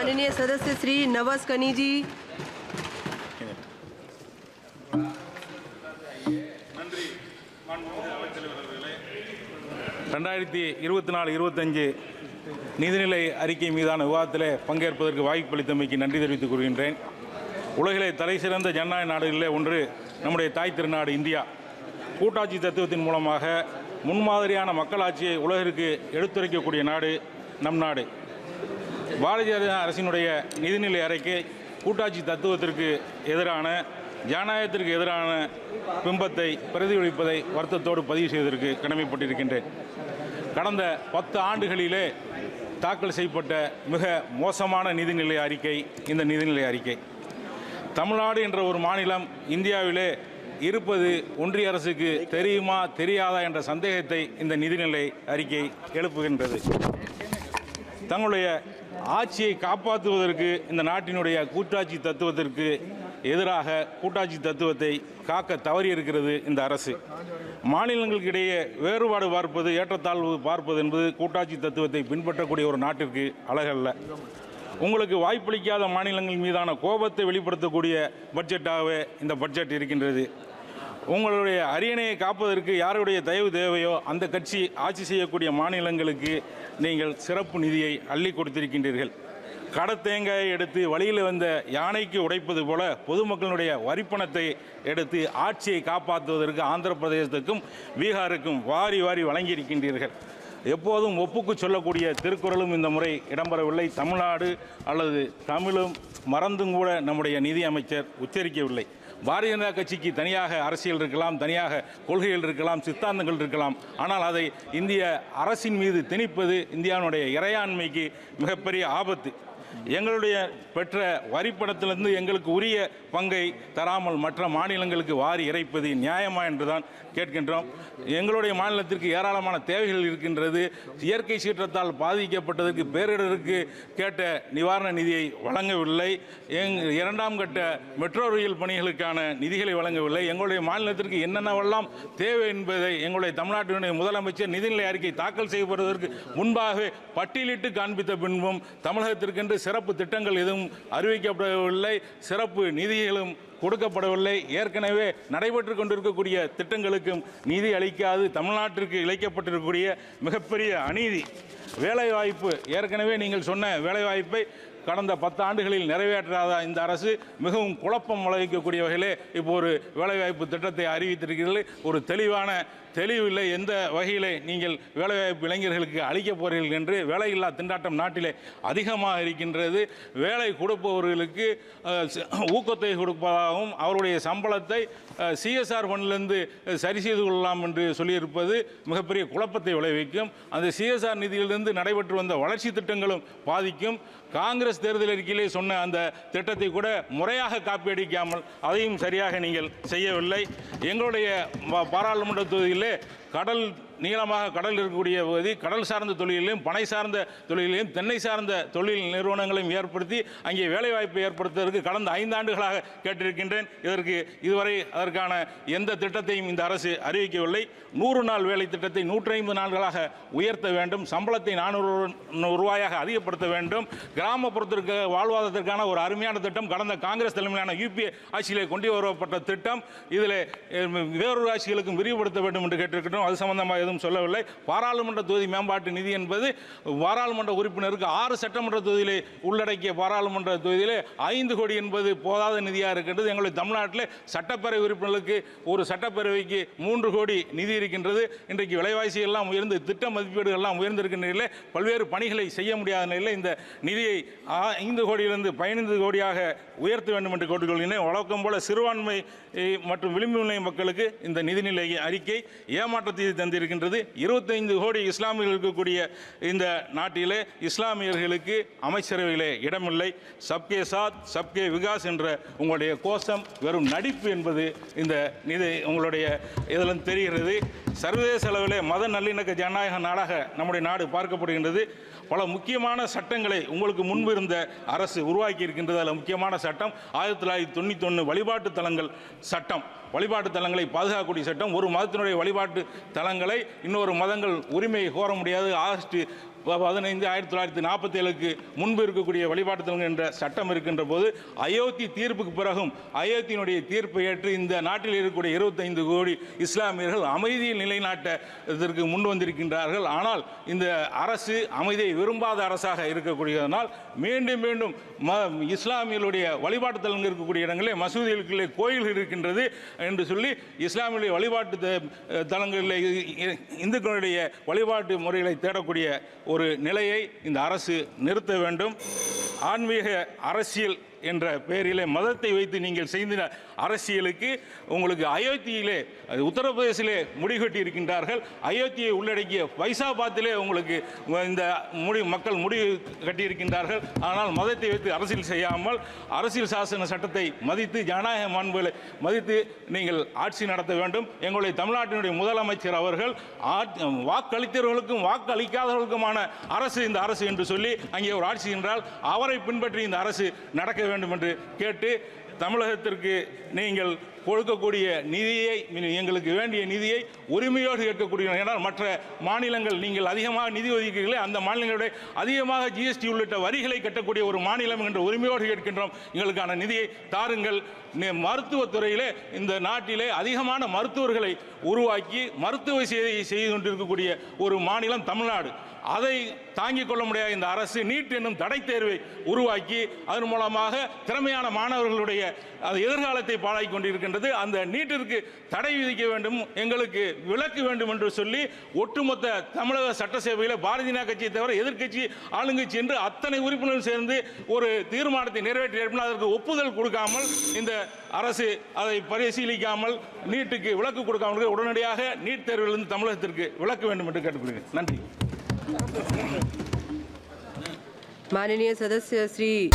माननीय सदस्य श्री नवस कनी जी ரெண்டாயிரத்தி இருபத்தி நாலு இருபத்தஞ்சு நிதிநிலை அறிக்கை மீதான விவாதத்தில் பங்கேற்பதற்கு வாய்ப்பளித்தமைக்கு நன்றி தெரிவித்துக் கொள்கின்றேன் உலகிலே தலை சிறந்த ஜனநாயக நாடுகளிலே ஒன்று நம்முடைய தாய் திருநாடு இந்தியா கூட்டாட்சி தத்துவத்தின் மூலமாக முன்மாதிரியான மக்களாட்சியை உலகிற்கு எடுத்துரைக்கக்கூடிய நாடு நம் நாடு பாரதிய அரசினுடைய நிதிநிலை அறிக்கை கூட்டாட்சி தத்துவத்திற்கு எதிரான ஜனநாயகத்திற்கு எதிரான பிம்பத்தை பிரதிபலிப்பதை வருத்தத்தோடு பதிவு செய்வதற்கு கடமைப்பட்டிருக்கின்றேன். கடந்த பத்து ஆண்டுகளிலே தாக்கல் செய்யப்பட்ட மிக மோசமான நிதிநிலை அறிக்கை இந்த நிதிநிலை அறிக்கை. தமிழ்நாடு என்ற ஒரு மாநிலம் இந்தியாவிலே இருப்பது ஒன்றிய அரசுக்கு தெரியுமா தெரியாதா என்ற சந்தேகத்தை இந்த நிதிநிலை அறிக்கை எழுப்புகின்றது. தங்களுடைய ஆட்சியை காப்பாற்றுவதற்கு இந்த நாட்டினுடைய கூட்டாட்சி தத்துவத்திற்கு எதிராக கூட்டாட்சி தத்துவத்தை காக்க தவறியிருக்கிறது இந்த அரசு. மாநிலங்களுக்கு இடையே வேறுபாடு பார்ப்பது ஏற்றத்தாழ்வு பார்ப்பது என்பது கூட்டாட்சி தத்துவத்தை பின்பற்றக்கூடிய ஒரு நாட்டிற்கு அழகல்ல. உங்களுக்கு வாய்ப்பளிக்காத மாநிலங்கள் மீதான கோபத்தை வெளிப்படுத்தக்கூடிய பட்ஜெட்டாகவே இந்த பட்ஜெட் இருக்கின்றது. உங்களுடைய அரியணையை காப்பதற்கு யாருடைய தயவு தேவையோ அந்த கட்சி ஆட்சி செய்யக்கூடிய மாநிலங்களுக்கு நீங்கள் சிறப்பு நிதியை அள்ளி கொடுத்திருக்கின்றீர்கள். கடத்தேங்காயை எடுத்து வழியில் வந்த யானைக்கு உடைப்பது போல பொதுமக்களுடைய வரிப்பணத்தை எடுத்து ஆட்சியை காப்பாற்றுவதற்கு ஆந்திர பிரதேசத்துக்கும் பீகாருக்கும் வாரி வாரி வழங்கியிருக்கின்றீர்கள். எப்போதும் ஒப்புக்கு சொல்லக்கூடிய திருக்குறளும் இந்த முறை இடம்பெறவில்லை. தமிழ்நாடு அல்லது தமிழும் மறந்தும் கூட நம்முடைய நிதி அமைச்சர் உச்சரிக்கவில்லை. பாரதிய ஜனதா கட்சிக்கு தனியாக அரசியல் இருக்கலாம் தனியாக கொள்கைகள் இருக்கலாம் சித்தாந்தங்கள் இருக்கலாம். ஆனால் அதை இந்திய அரசின் மீது திணிப்பது இந்தியாவினுடைய இறையாண்மைக்கு மிகப்பெரிய ஆபத்து. எங்களுடைய பெற்ற வரிப்பணத்திலிருந்து எங்களுக்கு உரிய பங்கை தராமல் மற்ற மாநிலங்களுக்கு வாரி இறைப்பது நியாயமா என்றுதான் கேட்கின்றோம். எங்களுடைய மாநிலத்திற்கு ஏராளமான தேவைகள் இருக்கின்றது. இயற்கை சீற்றத்தால் பாதிக்கப்பட்டதற்கு பேரிடருக்கு கேட்ட நிவாரண நிதியை வழங்கவில்லை. எங் இரண்டாம் கட்ட மெட்ரோ ரயில் பணிகளுக்கான நிதிகளை வழங்கவில்லை. எங்களுடைய மாநிலத்திற்கு என்னென்னவெல்லாம் தேவை என்பதை எங்களுடைய தமிழ்நாட்டினுடைய முதலமைச்சர் நிதிநிலை அறிக்கை தாக்கல் செய்யப்படுவதற்கு முன்பாகவே பட்டியலிட்டு காண்பித்த பின்பும் தமிழகத்திற்கென்று சிறப்பு திட்டங்கள் எதுவும் அறிவிக்கப்படவில்லை. சிறப்பு நிதிகளும் கொடுக்கப்படவில்லை. ஏற்கனவே நடைபெற்று கொண்டிருக்கக்கூடிய திட்டங்களுக்கும் நிதி அளிக்காது. தமிழ்நாட்டிற்கு இழைக்கப்பட்டிருக்கக்கூடிய மிகப்பெரிய அநீதி. வேலைவாய்ப்பு. ஏற்கனவே நீங்கள் சொன்ன வேலைவாய்ப்பை கடந்த பத்து ஆண்டுகளில் நிறைவேற்றாத இந்த அரசு மிகவும் குழப்பம் விளைவிக்கக்கூடிய வகையிலே இப்போ ஒரு வேலைவாய்ப்பு திட்டத்தை அறிவித்திருக்கிறீர்கள் ஒரு தெளிவான தெளிவில்லை. எந்த வகையிலே நீங்கள் வேலைவாய்ப்பு இளைஞர்களுக்கு அளிக்கப் போகிறீர்கள் என்று வேலையில்லா திண்டாட்டம் நாட்டிலே அதிகமாக இருக்கின்றது. வேலை கொடுப்பவர்களுக்கு ஊக்கத்தை கொடுப்பதாகவும் அவருடைய சம்பளத்தை சிஎஸ்ஆர் ஃபண்டிலிருந்து சரி செய்து கொள்ளலாம் என்று சொல்லியிருப்பது மிகப்பெரிய குழப்பத்தை விளைவிக்கும். அந்த சிஎஸ்ஆர் நிதியிலிருந்து நடைபெற்று வந்த வளர்ச்சி திட்டங்களும் பாதிக்கும். காங்கிரஸ் தேர்தல் அறிக்கையிலே சொன்ன அந்த திட்டத்தை கூட முறையாக காப்பியடிக்காமல் அதையும் சரியாக நீங்கள் செய்யவில்லை. எங்களுடைய பாராளுமன்ற தொகுதியில் decirle கடல் நீளமாக கடல் இருக்கக்கூடிய பகுதி கடல் சார்ந்த தொழிலையும் பனை சார்ந்த தொழிலையும் தென்னை சார்ந்த தொழில் நிறுவனங்களையும் ஏற்படுத்தி அங்கே வேலைவாய்ப்பை ஏற்படுத்துவதற்கு கடந்த ஐந்தாண்டுகளாக கேட்டிருக்கின்றேன். இதற்கு இதுவரை அதற்கான எந்த திட்டத்தையும் இந்த அரசு அறிவிக்கவில்லை. நூறு நாள் வேலை திட்டத்தை நூற்றி ஐம்பது நாள்களாக உயர்த்த வேண்டும். சம்பளத்தை நானூறு ரூபாயாக அதிகப்படுத்த வேண்டும். கிராமப்புறத்திற்கு வாழ்வாதாரத்திற்கான ஒரு அருமையான திட்டம் கடந்த காங்கிரஸ் தலைமையிலான யூபிஏ ஆட்சியிலே கொண்டு வரப்பட்ட திட்டம். இதில் வேறொரு ஆட்சிகளுக்கும் விரிவுபடுத்த வேண்டும் என்று கேட்டிருக்கிறோம் அது சம்பந்தமாக எதுவும் சொல்லவில்லை. பாராளுமன்ற தொகுதி மேம்பாட்டு நிதி என்பது பாராளுமன்ற உறுப்பினருக்கு ஆறு சட்டமன்ற தொகுதியிலே உள்ளடக்கிய பாராளுமன்ற தொகுதியிலே ஐந்து கோடி என்பது போதாத நிதியாக இருக்கின்றது. எங்களுடைய தமிழ்நாட்டில் சட்டப்பேரவை உறுப்பினர்களுக்கு ஒரு சட்டப்பேரவைக்கு மூன்று கோடி நிதி இருக்கின்றது. இன்றைக்கு விலைவாசி எல்லாம் உயர்ந்து திட்ட மதிப்பீடுகள் எல்லாம் உயர்ந்திருக்கின்ற நிலையில் பல்வேறு பணிகளை செய்ய முடியாத நிலையில் இந்த நிதியை ஐந்து கோடியிலிருந்து பதினைந்து கோடியாக உயர்த்த வேண்டும் என்று கேட்டுக்கொள்கிறேன் வழக்கம் போல சிறுபான்மை மற்றும் விளிம்பு நிலை மக்களுக்கு இந்த நிதிநிலை அறிக்கை ஏமாற்ற ஏமாற்றத்தை தந்திருக்கின்றது. இருபத்தைந்து கோடி இஸ்லாமியர்கள் இருக்கக்கூடிய இந்த நாட்டிலே இஸ்லாமியர்களுக்கு அமைச்சரவையிலே இடமில்லை. சப்கே சாத் சப்கே விகாஸ் என்ற உங்களுடைய கோஷம் வெறும் நடிப்பு என்பது இந்த நிதி உங்களுடைய இதில் தெரிகிறது. சர்வதேச அளவிலே மத நல்லிணக்க ஜனநாயக நாடாக நம்முடைய நாடு பார்க்கப்படுகின்றது. பல முக்கியமான சட்டங்களை உங்களுக்கு முன்பு இருந்த அரசு உருவாக்கி இருக்கின்றது. அதில் முக்கியமான சட்டம் ஆயிரத்தி தொள்ளாயிரத்தி தொண்ணூற்றி ஒன்று வழிபாட்டு தலங்கள் சட்டம். வழிபாட்டு தலங்களை பாதுகாக்கக்கூடிய சட்டம். ஒரு மதத்தினுடைய வழிபாட்டு தளங்களை இன்னொரு மதங்கள் உரிமையை கோர முடியாது. ஆகஸ்ட் பதினைந்து ஆயிரத்தி தொள்ளாயிரத்தி நாற்பத்தி ஏழுக்கு முன்பு இருக்கக்கூடிய வழிபாட்டு தலங்கள் என்ற சட்டம் இருக்கின்ற போது அயோத்தி தீர்ப்புக்கு பிறகும் அயோத்தியினுடைய தீர்ப்பை ஏற்று இந்த நாட்டில் இருக்கக்கூடிய இருபத்தைந்து கோடி இஸ்லாமியர்கள் அமைதியில் நிலைநாட்ட இதற்கு முன் வந்திருக்கின்றார்கள். ஆனால் இந்த அரசு அமைதியை விரும்பாத அரசாக இருக்கக்கூடியதனால் மீண்டும் மீண்டும் ம இஸ்லாமியர்களுடைய வழிபாட்டு தலங்கள் இருக்கக்கூடிய இடங்களில் மசூதிகளுக்குள்ளே கோயில்கள் இருக்கின்றது என்று சொல்லி இஸ்லாமிய வழிபாட்டு த- தலங்களில் இந்துக்களுடைய வழிபாட்டு முறைகளை தேடக்கூடிய ஒரு நிலையை இந்த அரசு நிறுத்த வேண்டும். ஆன்மீக அரசியல் என்ற பெயரிலே மதத்தை வைத்து நீங்கள் செய்த அரசியலுக்கு உங்களுக்கு அயோத்தியிலே அது உத்தரப்பிரதேசிலே முடிகட்டி இருக்கின்றார்கள் அயோத்தியை உள்ளடக்கிய பைசாபாத்திலே உங்களுக்கு இந்த முடி மக்கள் முடிவு கட்டியிருக்கின்றார்கள். ஆனால் மதத்தை வைத்து அரசியல் செய்யாமல் அரசியல் சாசன சட்டத்தை மதித்து ஜனநாயக மாண்புகளை மதித்து நீங்கள் ஆட்சி நடத்த வேண்டும். எங்களுடைய தமிழ்நாட்டினுடைய முதலமைச்சர் அவர்கள் வாக்களித்தவர்களுக்கும் வாக்களிக்காதவர்களுக்குமான அரசு இந்த அரசு என்று சொல்லி அங்கே ஒரு ஆட்சி என்றால் அவரை பின்பற்றி இந்த அரசு நடக்க வேண்டும் என்று கேட்டு தமிழகத்திற்கு நீங்கள் கொடுக்கக்கூடிய நிதியை எங்களுக்கு வேண்டிய நிதியை உரிமையோடு கேட்கக்கூடிய ஏன்னால் மற்ற மாநிலங்கள் நீங்கள் அதிகமாக நிதி ஒதுக்கீர்களே அந்த மாநிலங்களுடைய அதிகமாக ஜிஎஸ்டி உள்ளிட்ட வரிகளை கட்டக்கூடிய ஒரு மாநிலம் என்ற உரிமையோடு கேட்கின்றோம். எங்களுக்கான நிதியை தாருங்கள். மருத்துவத்துறையிலே இந்த நாட்டிலே அதிகமான மருத்துவர்களை உருவாக்கி மருத்துவ சேவையை செய்து கொண்டிருக்கக்கூடிய ஒரு மாநிலம் தமிழ்நாடு. அதை தாங்கிக் கொள்ள முடியாத இந்த அரசு நீட் என்னும் தடை தேர்வை உருவாக்கி அதன் மூலமாக திறமையான மாணவர்களுடைய அது எதிர்காலத்தை பாழாகி கொண்டிருக்கின்றது. அந்த நீட்டிற்கு தடை விதிக்க வேண்டும் எங்களுக்கு விலக்கு வேண்டும் என்று சொல்லி ஒட்டுமொத்த தமிழக சட்டசபையில் பாரதிய ஜனதா கட்சியை தவிர எதிர்க்கட்சி ஆளுங்கட்சி என்று அத்தனை உறுப்பினர்கள் சேர்ந்து ஒரு தீர்மானத்தை நிறைவேற்றி அதற்கு ஒப்புதல் கொடுக்காமல் இந்த அரசு அதை பரிசீலிக்காமல் நீட்டுக்கு விலக்கு கொடுக்காமல் உடனடியாக நீட் தேர்விலிருந்து தமிழகத்திற்கு விலக்க வேண்டும் என்று கேட்டுக்கொள்கிறேன். நன்றி. माननीय सदस्य श्री